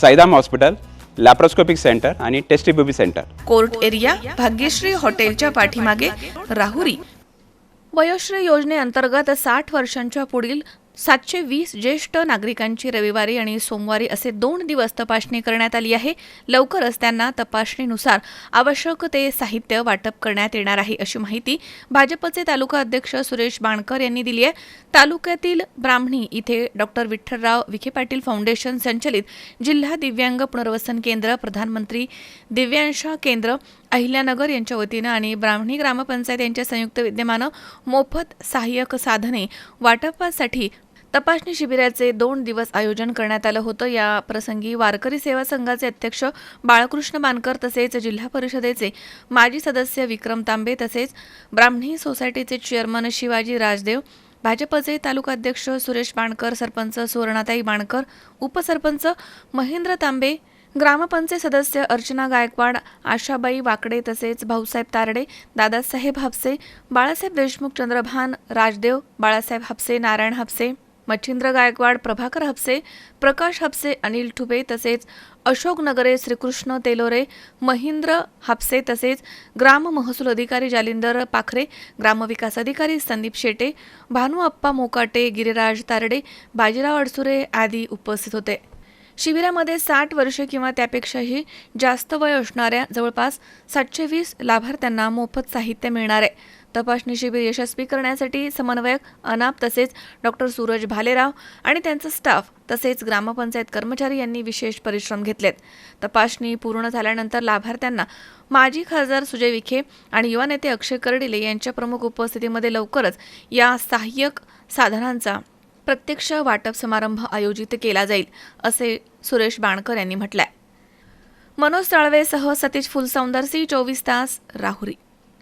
Saidham hospital laparoscopic centre आणि test tube baby centre. Court area Bhagyashree हॉटेलच्या पाठीमागे राहुरी. वयोश्री योजनेअंतर्गत साठ वर्षांच्या पुढील सातशे वीस ज्येष्ठ नागरिकांची रविवारी आणि सोमवारी असे दोन दिवस तपासणी करण्यात आली आहे. लवकरच त्यांना तपासणीनुसार आवश्यक ते साहित्य वाटप करण्यात येणार आहे अशी माहिती भाजपचे तालुका अध्यक्ष सुरेश बाणकर यांनी दिली आहे. तालुक्यातील ब्राह्मणी इथे डॉक्टर विठ्ठलराव विखे पाटील फाउंडेशन संचलित जिल्हा दिव्यांग पुनर्वसन केंद्र प्रधानमंत्री दिव्यांशा केंद्र अहिल्यानगर यांच्या वतीनं आणि ब्राह्मणी ग्रामपंचायत यांच्या संयुक्त विद्यमानं मोफत सहाय्यक साधने वाटपासाठी तपासणी शिबिराचे दोन दिवस आयोजन करण्यात आलं होतं. या प्रसंगी वारकरी सेवा संघाचे अध्यक्ष बाळकृष्ण बानकर तसेच जिल्हा परिषदेचे माजी सदस्य विक्रम तांबे तसेच ब्राह्मणी सोसायटीचे चेअरमन शिवाजी राजदेव भाजपचे तालुकाध्यक्ष सुरेश बाणकर सरपंच सुवर्णाताई बाणकर उपसरपंच महेंद्र तांबे ग्रामपंचायत सदस्य अर्चना गायकवाड आशाबाई वाकडे तसेच भाऊसाहेब तारडे दादासाहेब हापसे बाळासाहेब देशमुख चंद्रभान राजदेव बाळासाहेब हापसे नारायण हापसे मच्छिंद्र गायकवाड प्रभाकर हापसे प्रकाश हापसे अनिल ठुबे तसेच अशोक नगरे श्रीकृष्ण तेलोरे महेंद्र हापसे तसेच ग्राम महसूल अधिकारी जालिंदर पाखरे ग्रामविकास अधिकारी संदीप शेटे भानू अप्पा मोकाटे गिरिराज तारडे बाजीराव अडसुरे आदी उपस्थित होते. शिबिरामध्ये साठ वर्षे किंवा त्यापेक्षाही जास्त वय असणाऱ्या जवळपास सातशे वीस लाभार्थ्यांना मोफत साहित्य मिळणार आहे. तपासणी शिबिर यशस्वी करण्यासाठी समन्वयक अनाप तसेच डॉक्टर सूरज भालेराव आणि त्यांचा स्टाफ तसेच ग्रामपंचायत कर्मचारी यांनी विशेष परिश्रम घेतलेत. तपासणी पूर्ण झाल्यानंतर लाभार्थ्यांना माजी खासदार सुजय विखे आणि युवा नेते अक्षय कर्डिले यांच्या प्रमुख उपस्थितीमध्ये लवकरच या सहाय्यक साधनांचा प्रत्यक्ष वाटप समारंभ आयोजित केला जाईल असे सुरेश बाणकर यांनी म्हटलंय. मनोज तळवेसह सतीश फुलसौंदरसी चोवीस तास राहुरी.